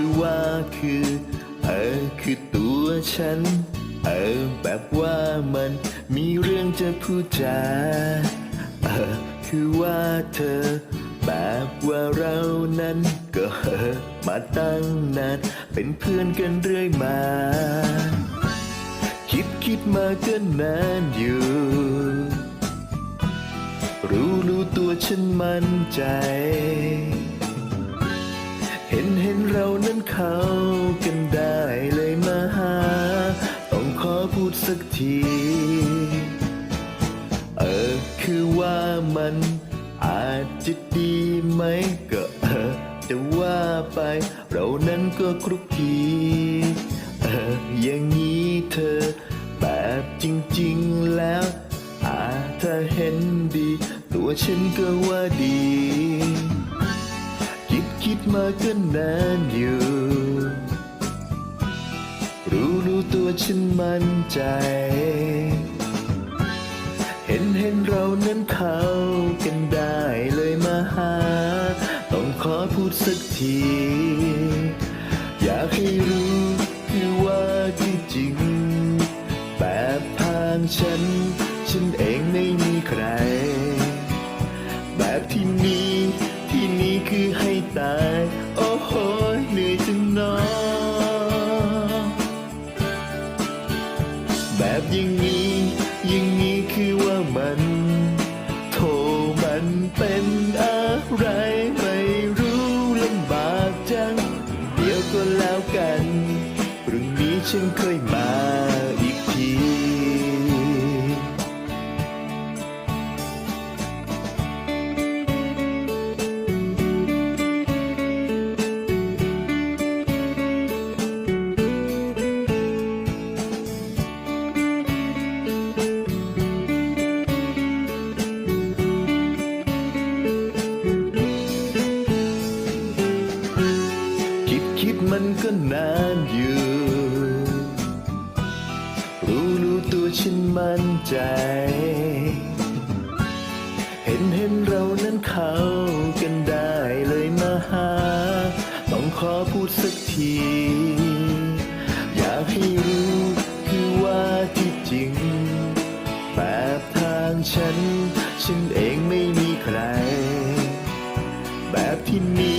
อว่าคือเออคือตัวฉัน เออแบบว่ามันมีเรื่องจะพูดจาเออคือว่าเธอ แบบว่าเรานั้น ก็เออมาตั้งนานเป็นเพื่อนกันเรื่อยมา คิดคิดมาก็นานอยู่ รู้รู้ตัวฉันมั่นใจ นเห็นเรานั้นเข้ากันได้เลยมาหา ต้องขอพูดสักที เออคือว่ามันอาจจะดีไหมก็เออจะว่าไป เรานั้นก็คลุกคีเอออย่างนี้เธอ แบบจริงๆแล้วอาถ้าเห็นดี ตัวฉันก็ว่าดี คิดมาก็นานอยู่ รู้รู้ตัวฉันมั่นใจ เห็นเห็นเรานั้นเข้ากันได้เลยมาหา ต้องขอพูดสักที อยากให้รู้คือว่าที่จริง แบบทางฉัน ฉันเองไม่มีใคร แบบที่มีที่นี้ ให้ตาย โอ้โหเหนื่อยจังเนอแบบอย่างนี้อย่างนี้คือว่ามันโทมันเป็นอะไรไม่รู้ลำบากจัง เดี๋ยวก็แล้วกันพรุ่งนี้ฉันเคยมา คิดมันก็นานอยู่ รู้รู้ตัวฉันมั่นใจ เห็นเห็นเรานั้นเข้ากันได้เลยมาหา ต้องขอพูดสักที อยากให้รู้คือว่าที่จริง แบบทางฉัน ฉันเองไม่มีใคร แบบที่มี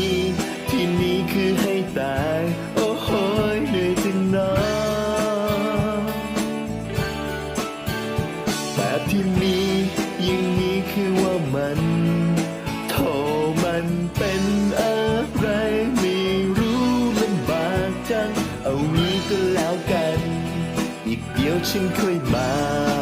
เอางี้ก็แล้วกัน อีกเดียวฉันค่อยมา